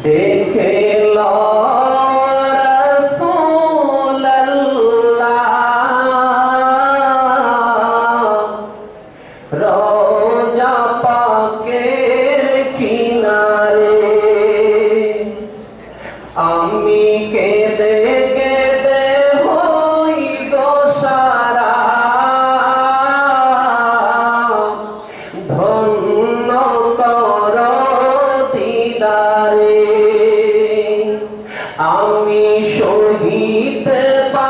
দেখে লা the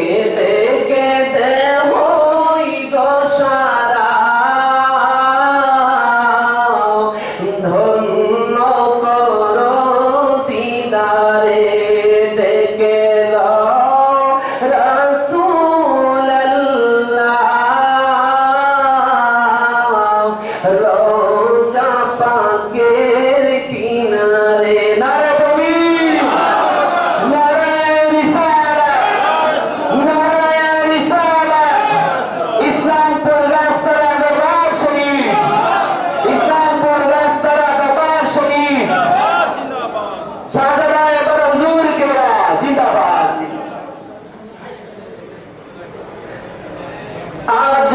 কেঁদে কেঁদে হই দশারা ধন্য কর দিদারে। আর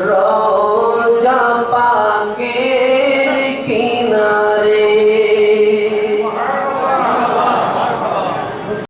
Sandra.